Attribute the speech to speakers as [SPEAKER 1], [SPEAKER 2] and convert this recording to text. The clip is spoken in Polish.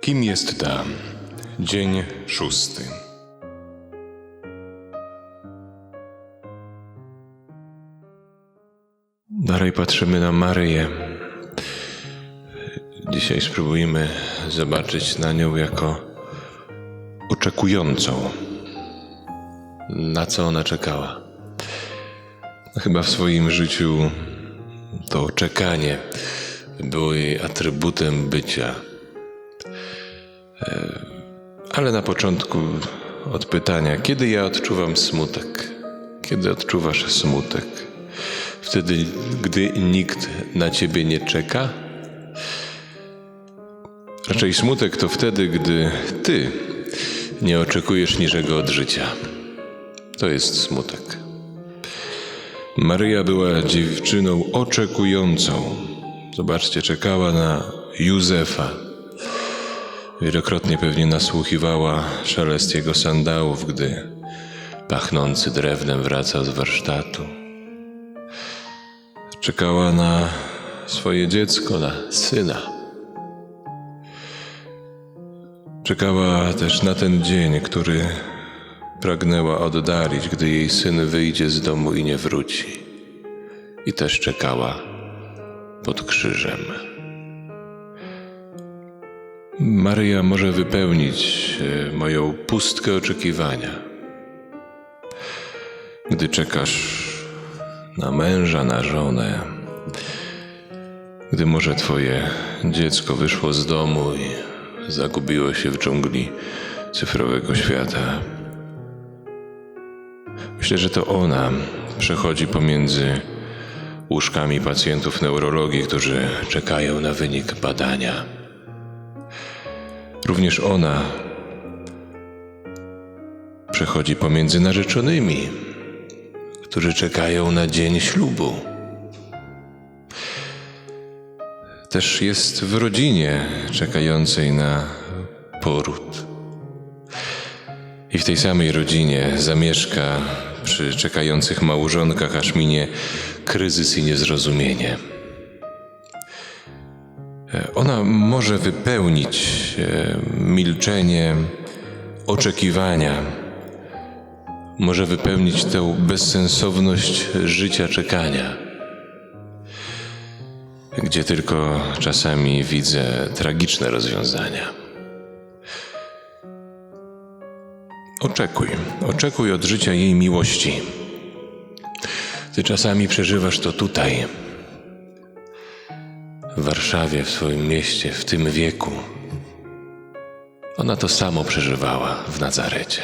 [SPEAKER 1] Kim jest ta? Dzień szósty. Dalej patrzymy na Maryję. Dzisiaj spróbujemy zobaczyć na nią jako oczekującą. Na co ona czekała? No, chyba w swoim życiu to czekanie było jej atrybutem bycia. Ale na początku od pytania, kiedy ja odczuwam smutek? Kiedy odczuwasz smutek? Wtedy, gdy nikt na ciebie nie czeka? Raczej smutek to wtedy, gdy ty nie oczekujesz niczego od życia. To jest smutek. Maryja była dziewczyną oczekującą. Zobaczcie, czekała na Józefa. Wielokrotnie pewnie nasłuchiwała szelest jego sandałów, gdy pachnący drewnem wracał z warsztatu. Czekała na swoje dziecko, na syna. Czekała też na ten dzień, który pragnęła oddalić, gdy jej syn wyjdzie z domu i nie wróci. I też czekała pod krzyżem. Maryja może wypełnić e, moją pustkę oczekiwania. Gdy czekasz na męża, na żonę, gdy może twoje dziecko wyszło z domu i zagubiło się w dżungli cyfrowego świata. Myślę, że to ona przechodzi pomiędzy łóżkami pacjentów neurologii, którzy czekają na wynik badania. Również ona przechodzi pomiędzy narzeczonymi, którzy czekają na dzień ślubu. Też jest w rodzinie czekającej na poród. I w tej samej rodzinie zamieszka przy czekających małżonkach, aż minie kryzys i niezrozumienie. Ona może wypełnić e, milczenie oczekiwania, może wypełnić tę bezsensowność życia czekania, gdzie tylko czasami widzę tragiczne rozwiązania. Oczekuj, oczekuj od życia jej miłości. Ty czasami przeżywasz to tutaj, w Warszawie, w swoim mieście, w tym wieku. Ona to samo przeżywała w Nazarecie.